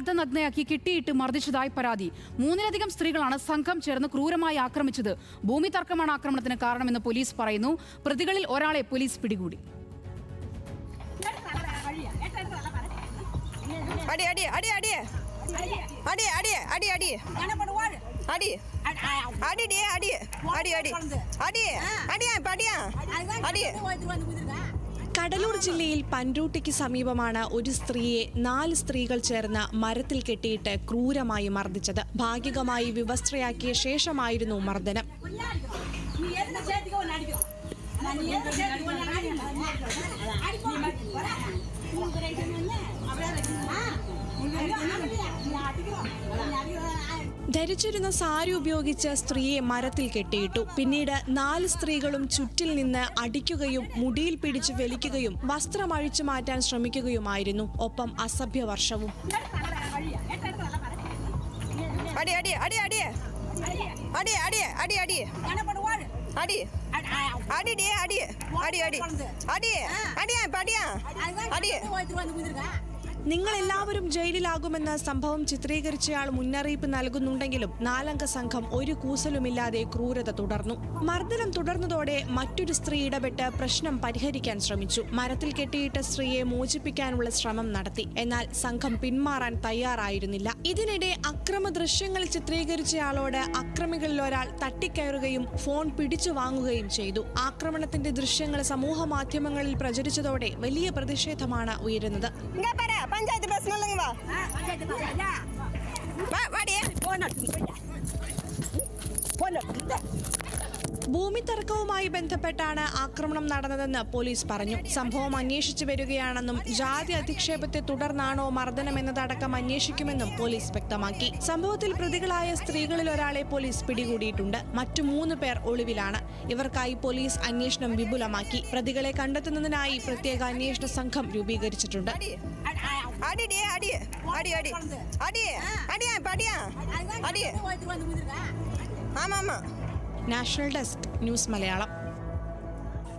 അർദ്ധനഗ്നയാക്കി കിട്ടിയിട്ട് മർദ്ദിച്ചതായി പരാതി. മൂന്നിലധികം സ്ത്രീകളാണ് സംഘം ചേർന്ന് ക്രൂരമായി ആക്രമിച്ചത്. ഭൂമി തർക്കമാണ് ആക്രമണത്തിന് കാരണമെന്ന് പോലീസ് പറയുന്നു. പ്രതികളിൽ ഒരാളെ പോലീസ് പിടികൂടി. അടി അടി അടി അടി. അടി അടി അടി അടി. അടി. അടി അടി അടി. അടി അടി. അടിയ അടിയ അടി. കടലൂർ ജില്ലയിൽ പൻരൂട്ടിക്ക് സമീപമാണ് ഒരു സ്ത്രീയെ നാല് സ്ത്രീകൾ ചേർന്ന് മരത്തിൽ കെട്ടിയിട്ട് ക്രൂരമായി മർദ്ദിച്ചത്. ഭാഗികമായി വിവസ്ത്രയാക്കിയ ശേഷമായിരുന്നു മർദ്ദനം. ധരിച്ചിരുന്ന സാരി ഉപയോഗിച്ച സ്ത്രീയെ മരത്തിൽ കെട്ടിയിട്ടു. പിന്നീട് നാല് സ്ത്രീകളും ചുറ്റിൽ നിന്ന് അടിക്കുകയും മുടിയിൽ പിടിച്ച് വലിക്കുകയും വസ്ത്രം അഴിച്ചു മാറ്റാൻ ശ്രമിക്കുകയുമായിരുന്നു. ഒപ്പം അസഭ്യവർഷവും അടി അടി അടി അടി. അടി അടി അടി അടി. അടി. അടി അടിയേ അടി. അടി അടി. അടി. അടിയേ അടിയേ. അടി. നിങ്ങൾ എല്ലാവരും ജയിലിലാകുമെന്ന് സംഭവം ചിത്രീകരിച്ചയാൾ മുന്നറിയിപ്പ് നൽകുന്നുണ്ടെങ്കിലും നാലംഗ സംഘം ഒരു കൂസലുമില്ലാതെ ക്രൂരത തുടർന്നു. മർദ്ദനം തുടർന്നതോടെ മറ്റൊരു സ്ത്രീ ഇടപെട്ട് പ്രശ്നം പരിഹരിക്കാൻ ശ്രമിച്ചു. മരത്തിൽ കെട്ടിയിട്ട സ്ത്രീയെ മോചിപ്പിക്കാനുള്ള ശ്രമം നടത്തി. എന്നാൽ സംഘം പിന്മാറാൻ തയ്യാറായിരുന്നില്ല. ഇതിനിടെ അക്രമ ദൃശ്യങ്ങൾ ചിത്രീകരിച്ചയാളോട് അക്രമികളിൽ ഒരാൾ തട്ടിക്കയറുകയും ഫോൺ പിടിച്ചു വാങ്ങുകയും ചെയ്തു. ആക്രമണത്തിന്റെ ദൃശ്യങ്ങൾ സമൂഹ മാധ്യമങ്ങളിൽ പ്രചരിച്ചതോടെ വലിയ പ്രതിഷേധമാണ് ഉയരുന്നത്. പഞ്ചായത്ത് ബസ് വാ. ഭൂമി തർക്കവുമായി ബന്ധപ്പെട്ടാണ് ആക്രമണം നടന്നതെന്ന് പോലീസ് പറഞ്ഞു. സംഭവം അന്വേഷിച്ചു വരികയാണെന്നും ജാതി അധിക്ഷേപത്തെ തുടർന്നാണോ മർദ്ദനം എന്നതടക്കം അന്വേഷിക്കുമെന്നും പോലീസ് വ്യക്തമാക്കി. സംഭവത്തിൽ പ്രതികളായ സ്ത്രീകളിൽ ഒരാളെ പോലീസ് പിടികൂടിയിട്ടുണ്ട്. മറ്റു മൂന്ന് പേർ ഒളിവിലാണ്. ഇവർക്കായി പോലീസ് അന്വേഷണം വിപുലമാക്കി. പ്രതികളെ കണ്ടെത്തുന്നതിനായി പ്രത്യേക അന്വേഷണ സംഘം രൂപീകരിച്ചിട്ടുണ്ട്. அடிடி அடி. அடி அடி. அடி. அடியா இப்போ அடியா அடி. ஆமாம் ஆமாம் നാഷണൽ ഡെസ്ക് ന്യൂസ് മലയാളം